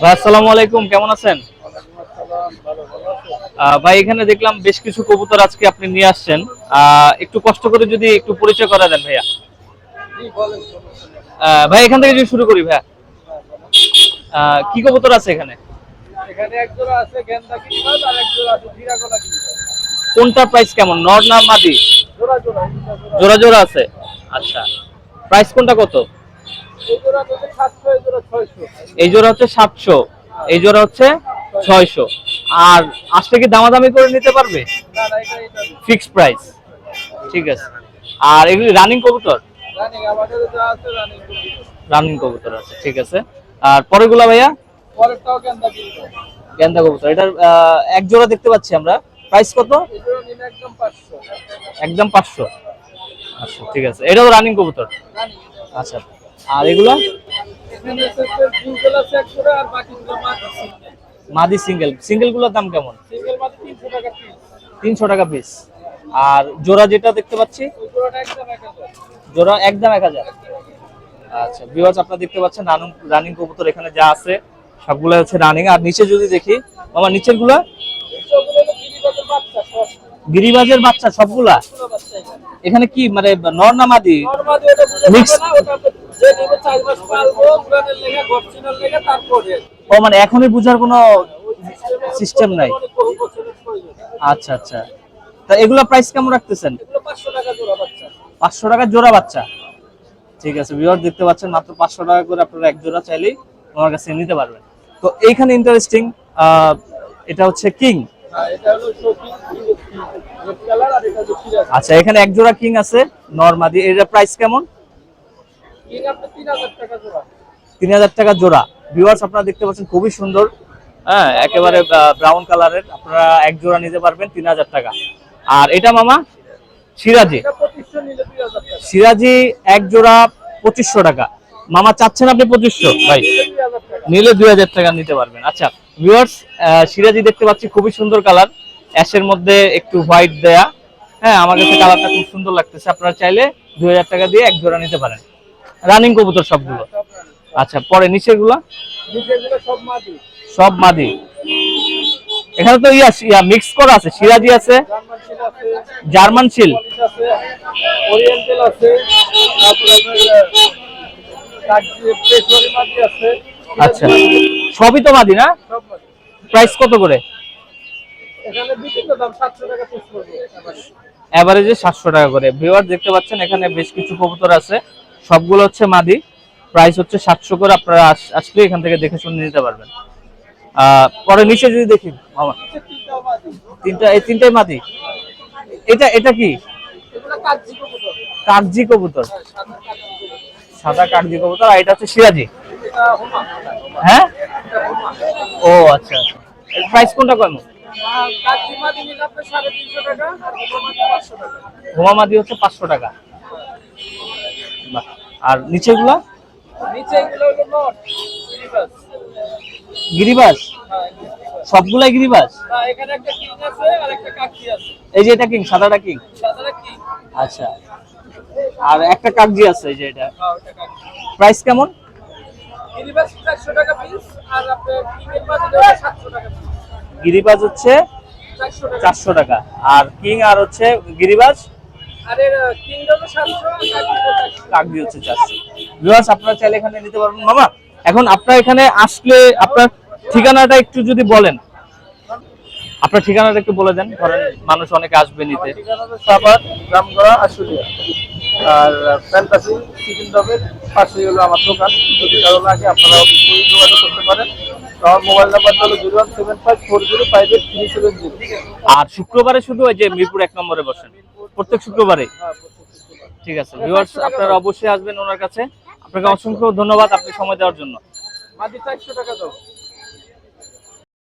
ভাই আসসালামু আলাইকুম কেমন আছেন? ভাই এখানে দেখলাম বেশ কিছু কবুতর আজকে আপনি নিয়ে আসছেন। একটু কষ্ট করে যদি একটু পরিচয় করা দেন ভাইয়া। ভাই এখান থেকে যদি শুরু করি ভাইয়া। কি কবুতর আছে এখানে? কোনটা প্রাইস কেমন নর না মাদি? জোড়া জোড়া আছে। আচ্ছা প্রাইস কোনটা কত? এই জোড়া হচ্ছে সাতশো এই জোড়া হচ্ছে ছয়শো। আর আসলে কি দামাদামি করে নিতে পারবে? Fixed price. ঠিক আছে। আর এগুলি রানিং কবুতর? রানিং কবুতর। আছে ঠিক আছে। আর পরেরগুলা ভাইয়া? পরেরটাও গেন্দা কবুতর। এটার এক জোড়া দেখতে পাচ্ছি আমরা। প্রাইস কত? একদম পাঁচশো। আচ্ছা ঠিক আছে। এটাও রানিং কবুতর? আচ্ছা। আর এগুলো? মাদি সিঙ্গেল। সিঙ্গেলগুলোর দাম কেমন? তিনশো টাকা পিস আর জোড়া যেটা দেখতে পাচ্ছি? জোড়া একদম এক হাজার। আচ্ছা ভিউয়ার্স আপনারা দেখতে পাচ্ছেন রানিং রানিং কবুতর এখানে যা আছে, সবগুলো হচ্ছে রানিং আর নিচে যদি দেখি আমার নিচেরগুলা গিরিবাজের বাচ্চা, সবগুলা? এখানে কি মানে নর না মাদি? নরমালি ওটা বুঝে Mix. পাবে না ওটা আপনি যে নিবে চার মাস পালবো উড়ানের লেগে গর্জিনাল লেগে তারপরে। ও মানে এখনই বুঝার কোনো সিস্টেম নাই? আচ্ছা আচ্ছা। তা এগুলো প্রাইস কেমন রাখতেছেন? পাঁচশো টাকা জোড়া বাচ্চা। ঠিক আছে ভিউয়ার দেখতে পাচ্ছেন মাত্র পাঁচশো টাকা করে আপনারা এক জোড়া চাইলেই আমার কাছে নিতে পারবেন। তো এইখানে ইন্টারেস্টিং এটা হচ্ছে কিং এটা হলো আচ্ছা এখানে এক জোড়া কিং আছে, নর্মাদি। এর প্রাইস কেমন? তিন হাজার টাকা জোড়া। ভিউয়ার্স আপনারা দেখতে পাচ্ছেন, খুবই সুন্দর। হ্যাঁ একেবারে ব্রাউন কালারের আপনারা এক জোড়া নিতে পারবেন, তিন হাজার টাকা। আর এটা মামা? সিরাজি। সিরাজি এক জোড়া পঁচিশশো টাকা। মামা, চাচ্ছেন আপনি পঁচিশশো? ভাই, নিলে দুই হাজার টাকা নিতে পারবেন। আচ্ছা ভিউয়ার্স সিরাজি দেখতে পাচ্ছি, খুবই সুন্দর কালার অ্যাশের মধ্যে একটু হোয়াইট দেয়া। হ্যাঁ আমার কাছে কালারটা খুব সুন্দর লাগতেছে। আপনারা চাইলে দুই হাজার টাকা দিয়ে এক জোড়া নিতে পারেন। রানিং কবুতর সবগুলো। আচ্ছা পরে নিচেরগুলা সব মাদি। এখানে তো ইয়া ইয়া মিক্স করা আছে। সিরাজি আছে। জার্মান শিল ওরিয়েন্টাল আছে। আচ্ছা। সবই তো মাদি না? প্রাইস কত করে? এখানে বিভিন্ন দাম টাকা পিস পড়বে। এভারেজে সাতশো টাকা করে। ভিউয়ার দেখতে পাচ্ছেন এখানে বেশ কিছু কবুতর আছে। সবগুলো হচ্ছে মাদি। প্রাইস হচ্ছে সাতশো করে। আপনারা আস- আসলে এখান থেকে দেখে শুনে নিতে পারবেন। পরে নিচে যদি দেখি মামা। তিনটা এই তিনটাই মাদি। এটা এটা কি? কাগজি কবুতর। সাদা কাগজি কবুতর। আর এটা হচ্ছে সিরাজি। হ্যাঁ? ও আচ্ছা আচ্ছা। প্রাইস কোনটা কেমন আর কাগজি মাদি নিলে আপনার সাড়ে তিনশো টাকা আর হুমা মাদি পাঁচশো টাকা। হোমা মাদি হচ্ছে পাঁচশো টাকা। আর নিচেগুলা? গিরিবাজ গিরিবাস। হ্যাঁ সবগুলাই গিরিবাস? কিং আছে এই যে এটা কিং সাদাটা কিং? আচ্ছা। আর একটা কাগজি আছে এই যে এটা। হ্যাঁ প্রাইস কেমন? চারশো টাকা পিস আর আপনার কিংয়ের মাঝে সাতশো টাকা পিস গিরিবাজ হচ্ছে চারশো টাকা। আর কিং আর হচ্ছে গিরিবাজ? আর এর কিং হলো সাতশো আর কাকি হলো চারশো কাগজি হচ্ছে চারশো। ভিউয়ার্স আপনারা চাইলে এখানে নিতে পারবেন। মামা, এখন আপনার এখানে আসলে আপনার ঠিকানাটা একটু যদি বলেন। আপনার ঠিকানাটা একটু বলে দেন। ধরেন মানুষ অনেকে আসবে নিতে। সাভার রামগড়া, আশুলিয়া। আর ফ্যান্টাসি চিকেন ডবের পাশেই আমার দোকান। যদি কারও লাগে আপনারা যোগাযোগ করতে পারেন। আমার মোবাইল হলো zero one seven five four zero five eight three seven zero আর শুক্রবারে শুধু ওই যে মিরপুর এক নম্বরে বসেন। প্রত্যেক শুক্রবারে? ঠিক আছে। ভিউয়ার্স আপনারা অবশ্যই আসবেন ওনার কাছে। আপনাকে অসংখ্য ধন্যবাদ আপনি সময় দেওয়ার জন্য। মাদি চারশো টাকা দাও।